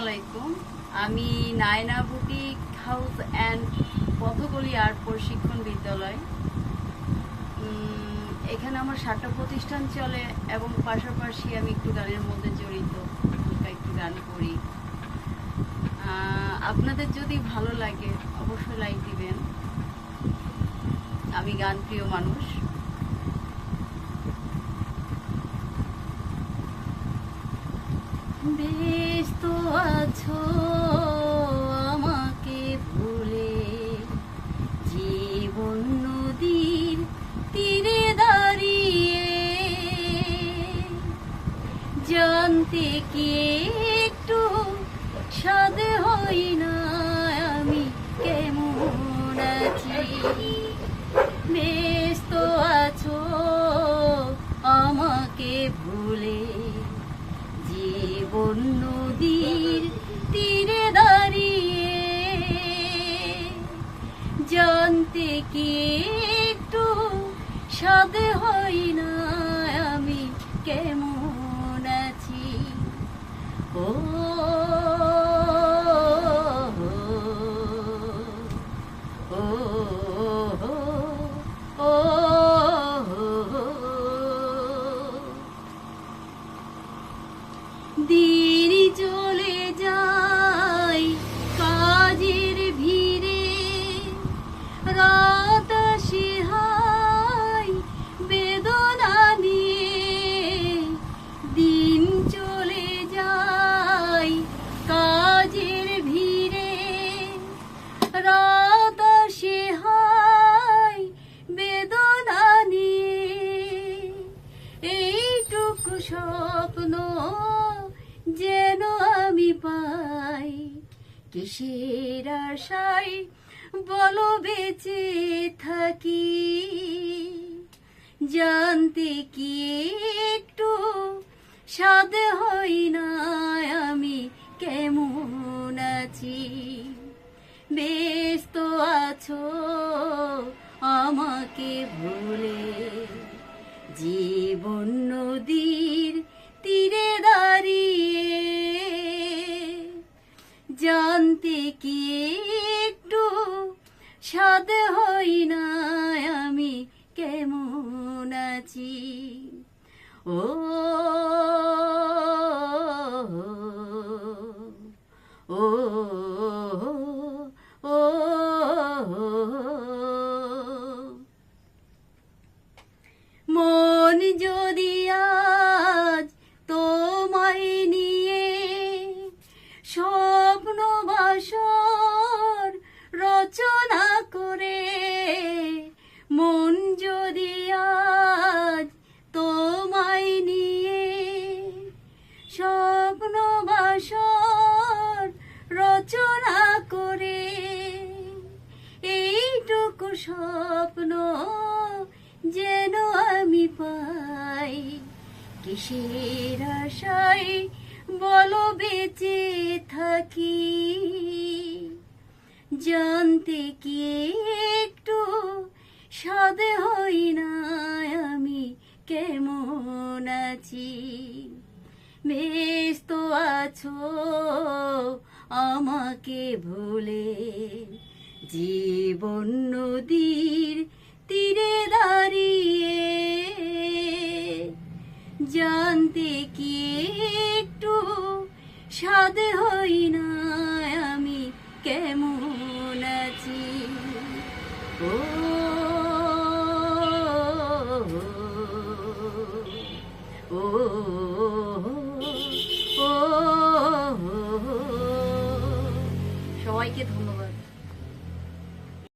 আলাইকুম। আমি Naina boutique house and পথগলি আর্ট প্রশিক্ষণ বিদ্যালয়। এখানে আমার সাতটা প্রতিষ্ঠান চলে এবং পাশাপাশি আমি একটু গানের মধ্যে জড়িত একটু গান করি। আপনাদের যদি ভালো লাগে, অবশ্যই লাইক দিবেন। আমি গান প্রিয় মানুষ। তো আছো আমাকে ভুলে। জীবন নদীর তীরে দাঁড়িয়ে। জানতে কি একটু সাদ হই না আমি কেমন আছি? বেশ তো আছো আমাকে ভুলে। জীবন নদীর তীরে দাঁড়িয়ে জানতে কি একটু সাথে হই না আমি কেমন আছি? ও ও স্বপ্ন যেন আমি পাই। কিসের আশায় বলো বেঁচে থাকি? জানতে কি একটু সাদ হই না আমি কেমন আছি? বেশ তো আছো আমাকে ভুলে। জীবন নদীর তীরে দাঁড়িয়ে জানতে কি একটু সাদ হই না আমি কেমন আছি? ও যদি আজ তোমায় নিয়ে স্বপ্ন বাসর রচনা করে, এইটুকু স্বপ্ন যেন আমি পাই, কিসের আশায় বলো বেঁচে থাকি? জানতে কি সাদ হই না আমি কেমন আছি? বেশ তো আছো, আমাকে ভুলে জীবন নদীর তীরে দাঁড়িয়ে জানতে কি একটু সাদ হই না আমি কেমন আছি? ও